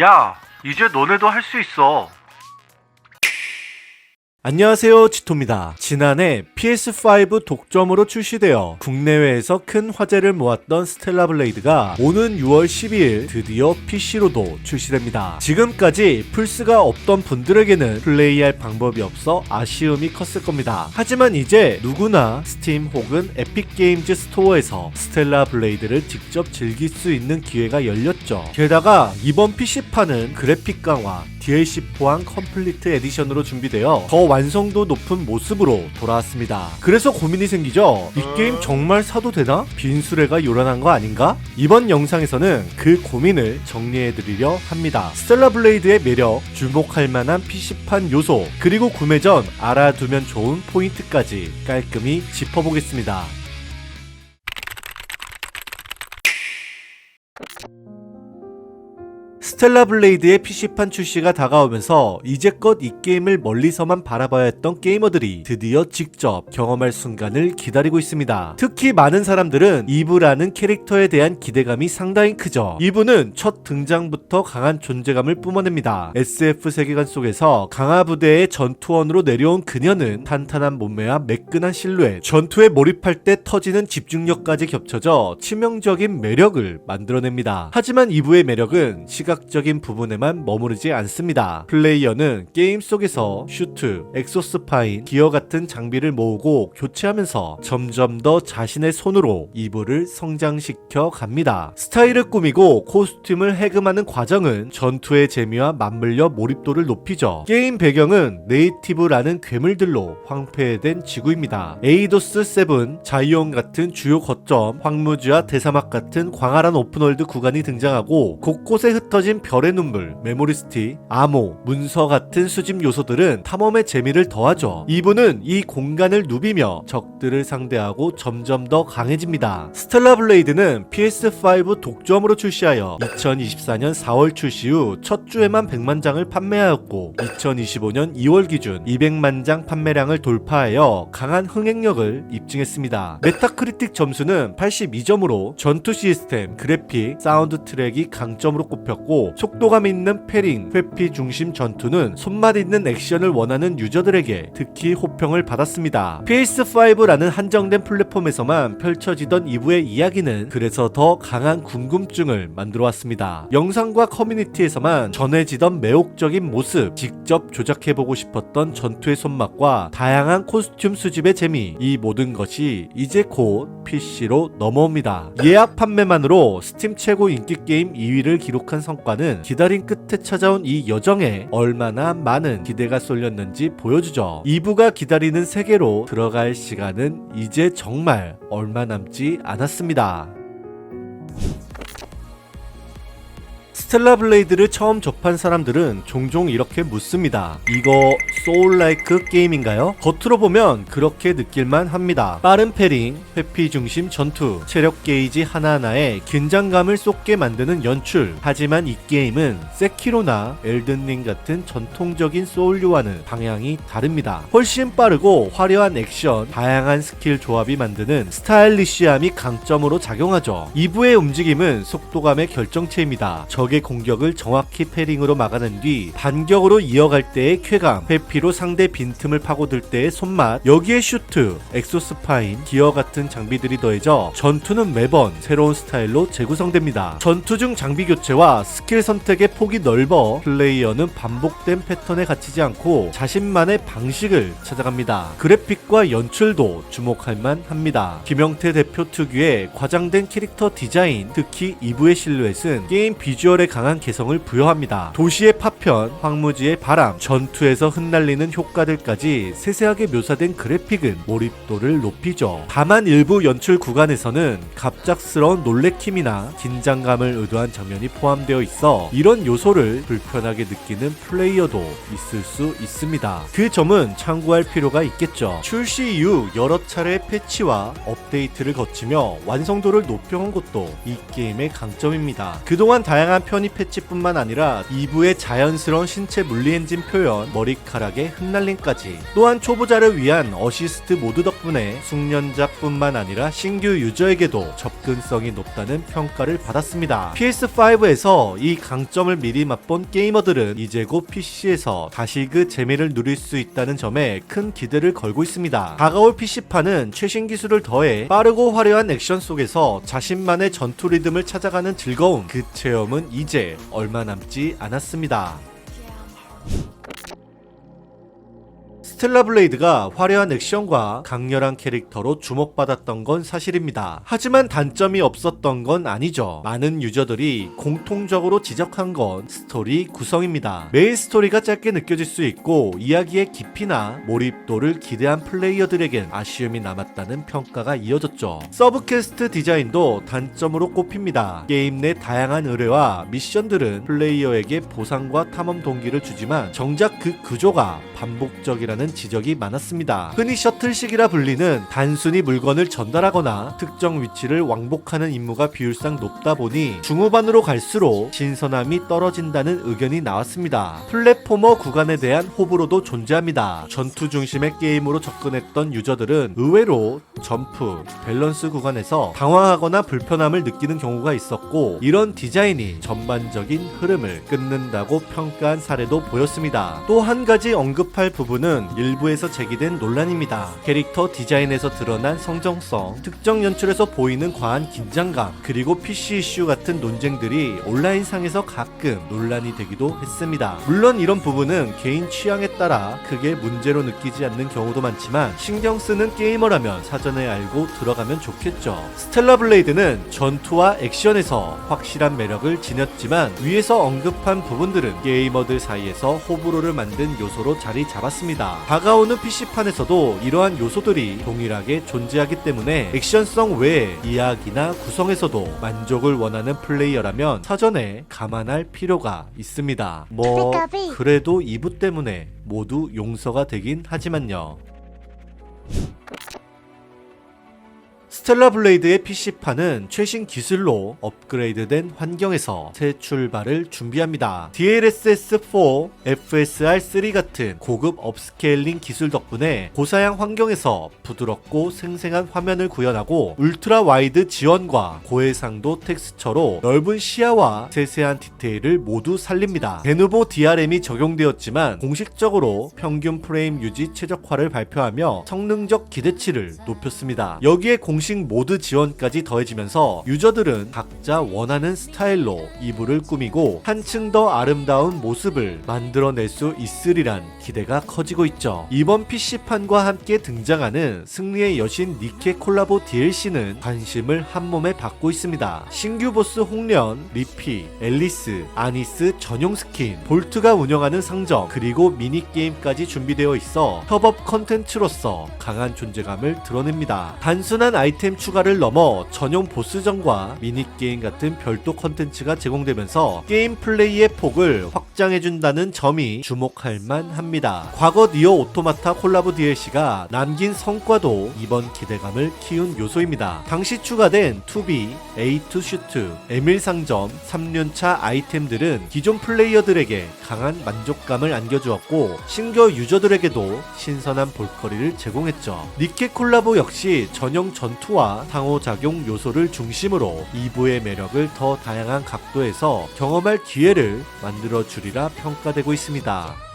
야, 이제 너네도 할 수 있어. 안녕하세요 지토입니다. 지난해 PS5 독점으로 출시되어 국내외에서 큰 화제를 모았던 스텔라 블레이드가 오는 6월 12일 드디어 PC로도 출시됩니다. 지금까지 플스가 없던 분들에게는 플레이할 방법이 없어 아쉬움이 컸을 겁니다. 하지만 이제 누구나 스팀 혹은 에픽 게임즈 스토어에서 스텔라 블레이드를 직접 즐길 수 있는 기회가 열렸죠. 게다가 이번 PC판은 그래픽 강화, DLC 포함 컴플리트 에디션으로 준비되어 더 완성도 높은 모습으로 돌아왔습니다. 그래서 고민이 생기죠. 이 게임 정말 사도 되나? 빈수레가 요란한 거 아닌가? 이번 영상에서는 그 고민을 정리해드리려 합니다. 스텔라 블레이드의 매력, 주목할 만한 PC판 요소, 그리고 구매 전 알아두면 좋은 포인트까지 깔끔히 짚어보겠습니다. 스텔라 블레이드의 PC판 출시가 다가오면서 이제껏 이 게임을 멀리서만 바라봐야 했던 게이머들이 드디어 직접 경험할 순간을 기다리고 있습니다. 특히 많은 사람들은 이브라는 캐릭터에 대한 기대감이 상당히 크죠. 이브는 첫 등장부터 강한 존재감을 뿜어냅니다. SF 세계관 속에서 강화 부대의 전투원으로 내려온 그녀는 탄탄한 몸매와 매끈한 실루엣, 전투에 몰입할 때 터지는 집중력까지 겹쳐져 치명적인 매력을 만들어냅니다. 하지만 이브의 매력은 시각 적인 부분에만 머무르지 않습니다. 플레이어는 게임 속에서 슈트, 엑소스파인, 기어 같은 장비를 모으고 교체하면서 점점 더 자신의 손으로 이브를 성장시켜 갑니다. 스타일을 꾸미고 코스튬을 해금하는 과정은 전투의 재미와 맞물려 몰입도를 높이죠. 게임 배경은 네이티브라는 괴물들로 황폐된 지구입니다. 에이도스 7, 자이온 같은 주요 거점, 황무지와 대사막 같은 광활한 오픈월드 구간이 등장하고 곳곳에 흩어진 별의 눈물, 메모리스티, 암호, 문서 같은 수집 요소들은 탐험의 재미를 더하죠. 이분은 이 공간을 누비며 적들을 상대하고 점점 더 강해집니다. 스텔라 블레이드는 PS5 독점으로 출시하여 2024년 4월 출시 후 첫 주에만 100만 장을 판매하였고 2025년 2월 기준 200만 장 판매량을 돌파하여 강한 흥행력을 입증했습니다. 메타크리틱 점수는 82점으로 전투 시스템, 그래픽, 사운드 트랙이 강점으로 꼽혔고 속도감 있는 패링, 회피 중심 전투는 손맛 있는 액션을 원하는 유저들에게 특히 호평을 받았습니다. PS5라는 한정된 플랫폼에서만 펼쳐지던 이부의 이야기는 그래서 더 강한 궁금증을 만들어 왔습니다. 영상과 커뮤니티에서만 전해지던 매혹적인 모습, 직접 조작해보고 싶었던 전투의 손맛과 다양한 코스튬 수집의 재미, 이 모든 것이 이제 곧 PC로 넘어옵니다. 예약 판매만으로 스팀 최고 인기 게임 2위를 기록한 성과 는 기다린 끝에 찾아온 이 여정에 얼마나 많은 기대가 쏠렸는지 보여주죠. 2부가 기다리는 세계로 들어갈 시간은 이제 정말 얼마 남지 않았습니다. 스텔라 블레이드를 처음 접한 사람들은 종종 이렇게 묻습니다. 이거 소울라이크 게임인가요? 겉으로 보면 그렇게 느낄만 합니다. 빠른 패링, 회피 중심 전투, 체력 게이지 하나하나에 긴장감을 쏟게 만드는 연출. 하지만 이 게임은 세키로나 엘든링 같은 전통적인 소울류와는 방향이 다릅니다. 훨씬 빠르고 화려한 액션, 다양한 스킬 조합이 만드는 스타일리시함이 강점으로 작용하죠. 2부의 움직임은 속도감의 결정체입니다. 적의 공격을 정확히 패링으로 막아낸 뒤 반격으로 이어갈 때의 쾌감, 회피로 상대 빈틈을 파고들 때의 손맛, 여기에 슈트, 엑소스파인, 기어 같은 장비들이 더해져 전투는 매번 새로운 스타일로 재구성됩니다. 전투 중 장비 교체와 스킬 선택의 폭이 넓어 플레이어는 반복된 패턴에 갇히지 않고 자신만의 방식을 찾아갑니다. 그래픽과 연출도 주목할 만합니다. 김영태 대표 특유의 과장된 캐릭터 디자인, 특히 2부의 실루엣은 게임 비주얼에 강한 개성을 부여합니다. 도시의 파편, 황무지의 바람, 전투에서 흩날리는 효과들까지 세세하게 묘사된 그래픽은 몰입도를 높이죠. 다만 일부 연출 구간에서는 갑작스러운 놀래킴이나 긴장감을 의도한 장면이 포함되어 있어 이런 요소를 불편하게 느끼는 플레이어도 있을 수 있습니다. 그 점은 참고할 필요가 있겠죠. 출시 이후 여러 차례 패치와 업데이트를 거치며 완성도를 높여온 것도 이 게임의 강점입니다. 그동안 다양한 편 편의 패치뿐만 아니라 2부의 자연스러운 신체 물리 엔진 표현, 머리카락의 흩날림까지 또한 초보자를 위한 어시스트 모드 덕분에 숙련자뿐만 아니라 신규 유저에게도 접근성이 높다는 평가를 받았습니다. PS5에서 이 강점을 미리 맛본 게이머들은 이제 곧 PC에서 다시 그 재미를 누릴 수 있다는 점에 큰 기대를 걸고 있습니다. 다가올 PC판은 최신 기술을 더해 빠르고 화려한 액션 속에서 자신만의 전투 리듬을 찾아가는 즐거움 그 체험은 이제 얼마 남지 않았습니다. 스텔라 블레이드가 화려한 액션과 강렬한 캐릭터로 주목받았던 건 사실입니다. 하지만 단점이 없었던 건 아니죠. 많은 유저들이 공통적으로 지적한 건 스토리 구성입니다. 메인 스토리가 짧게 느껴질 수 있고 이야기의 깊이나 몰입도를 기대한 플레이어들에겐 아쉬움이 남았다는 평가가 이어졌죠. 서브퀘스트 디자인도 단점으로 꼽힙니다. 게임 내 다양한 의뢰와 미션들은 플레이어에게 보상과 탐험 동기를 주지만 정작 그 구조가 반복적이라는 지적이 많았습니다. 흔히 셔틀식이라 불리는 단순히 물건을 전달하거나 특정 위치를 왕복하는 임무가 비율상 높다 보니 중후반으로 갈수록 신선함이 떨어진다는 의견이 나왔습니다. 플랫포머 구간에 대한 호불호도 존재합니다. 전투 중심의 게임으로 접근했던 유저들은 의외로 점프, 밸런스 구간에서 당황하거나 불편함을 느끼는 경우가 있었고 이런 디자인이 전반적인 흐름을 끊는다고 평가한 사례도 보였습니다. 또 한 가지 언급할 부분은 일부에서 제기된 논란입니다. 캐릭터 디자인에서 드러난 성정성, 특정 연출에서 보이는 과한 긴장감, 그리고 PC 이슈 같은 논쟁들이 온라인상에서 가끔 논란이 되기도 했습니다. 물론 이런 부분은 개인 취향에 따라 크게 문제로 느끼지 않는 경우도 많지만 신경 쓰는 게이머라면 사전에 알고 들어가면 좋겠죠. 스텔라 블레이드는 전투와 액션에서 확실한 매력을 지녔지만 위에서 언급한 부분들은 게이머들 사이에서 호불호를 만든 요소로 자리 잡았습니다. 다가오는 PC판에서도 이러한 요소들이 동일하게 존재하기 때문에 액션성 외에 이야기나 구성에서도 만족을 원하는 플레이어라면 사전에 감안할 필요가 있습니다. 뭐 그래도 2부 때문에 모두 용서가 되긴 하지만요. 스텔라 블레이드의 PC판은 최신 기술로 업그레이드된 환경에서 새 출발을 준비합니다. DLSS4, FSR3 같은 고급 업스케일링 기술 덕분에 고사양 환경에서 부드럽고 생생한 화면을 구현하고 울트라 와이드 지원과 고해상도 텍스처로 넓은 시야와 세세한 디테일을 모두 살립니다. 데누보 DRM이 적용되었지만 공식적으로 평균 프레임 유지 최적화를 발표하며 성능적 기대치를 높였습니다. 여기에 공식 모드 지원까지 더해지면서 유저들은 각자 원하는 스타일로 이불을 꾸미고 한층 더 아름다운 모습을 만들어낼 수 있으리란 기대가 커지고 있죠. 이번 PC판과 함께 등장하는 승리의 여신 니케 콜라보 DLC는 관심을 한 몸에 받고 있습니다. 신규 보스 홍련, 리피, 앨리스, 아니스 전용 스킨, 볼트가 운영하는 상점, 그리고 미니게임까지 준비되어 있어 협업 컨텐츠로서 강한 존재감을 드러냅니다. 단순한 아이템 추가를 넘어 전용 보스전과 미니게임 같은 별도 컨텐츠가 제공되면서 게임 플레이의 폭을 확장해준다는 점이 주목할 만합니다. 과거 니어 오토마타 콜라보 DLC가 남긴 성과도 이번 기대감을 키운 요소입니다. 당시 추가된 2B, A2 슈트, 에밀 상점, 3년차 아이템들은 기존 플레이어들에게 강한 만족감을 안겨주었고 신규 유저들에게도 신선한 볼거리를 제공했죠. 니케 콜라보 역시 전용 전투 와 상호작용 요소를 중심으로 2부의 매력을 더 다양한 각도에서 경험할 기회를 만들어 주리라 평가되고 있습니다.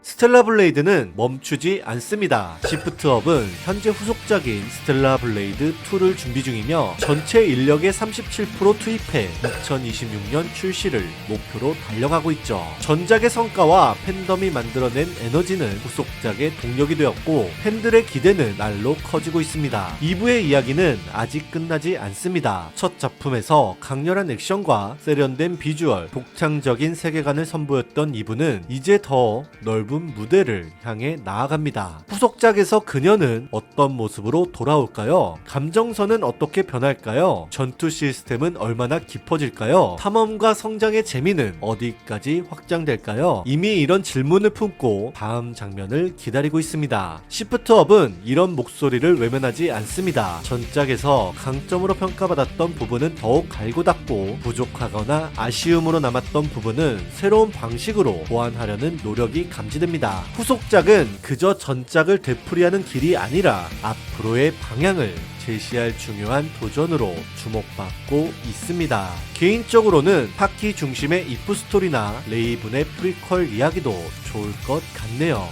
스텔라 블레이드는 멈추지 않습니다. 시프트업은 현재 후속작인 스텔라 블레이드 2를 준비 중이며 전체 인력의 37% 투입해 2026년 출시를 목표로 달려가고 있죠. 전작의 성과와 팬덤이 만들어낸 에너지는 후속작의 동력이 되었고 팬들의 기대는 날로 커지고 있습니다. 2부의 이야기는 아직 끝나지 않습니다. 첫 작품에서 강렬한 액션과 세련된 비주얼, 독창적인 세계관을 선보였던 2부는 이제 더 넓은 큰 무대를 향해 나아갑니다. 후속작에서 그녀는 어떤 모습으로 돌아올까요? 감정선은 어떻게 변할까요? 전투 시스템은 얼마나 깊어질까요? 탐험과 성장의 재미는 어디까지 확장될까요? 이미 이런 질문을 품고 다음 장면을 기다리고 있습니다. 시프트업은 이런 목소리를 외면하지 않습니다. 전작에서 강점으로 평가받았던 부분은 더욱 갈고 닦고 부족하거나 아쉬움으로 남았던 부분은 새로운 방식으로 보완하려는 노력이 감지 됩니다. 후속작은 그저 전작을 되풀이하는 길이 아니라 앞으로의 방향을 제시할 중요한 도전으로 주목받고 있습니다. 개인적으로는 파키 중심의 이프 스토리나 레이븐의 프리퀄 이야기도 좋을 것 같네요.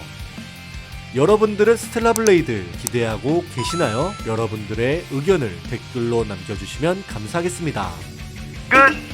여러분들은 스텔라 블레이드 기대하고 계시나요? 여러분들의 의견을 댓글로 남겨주시면 감사하겠습니다. 끝!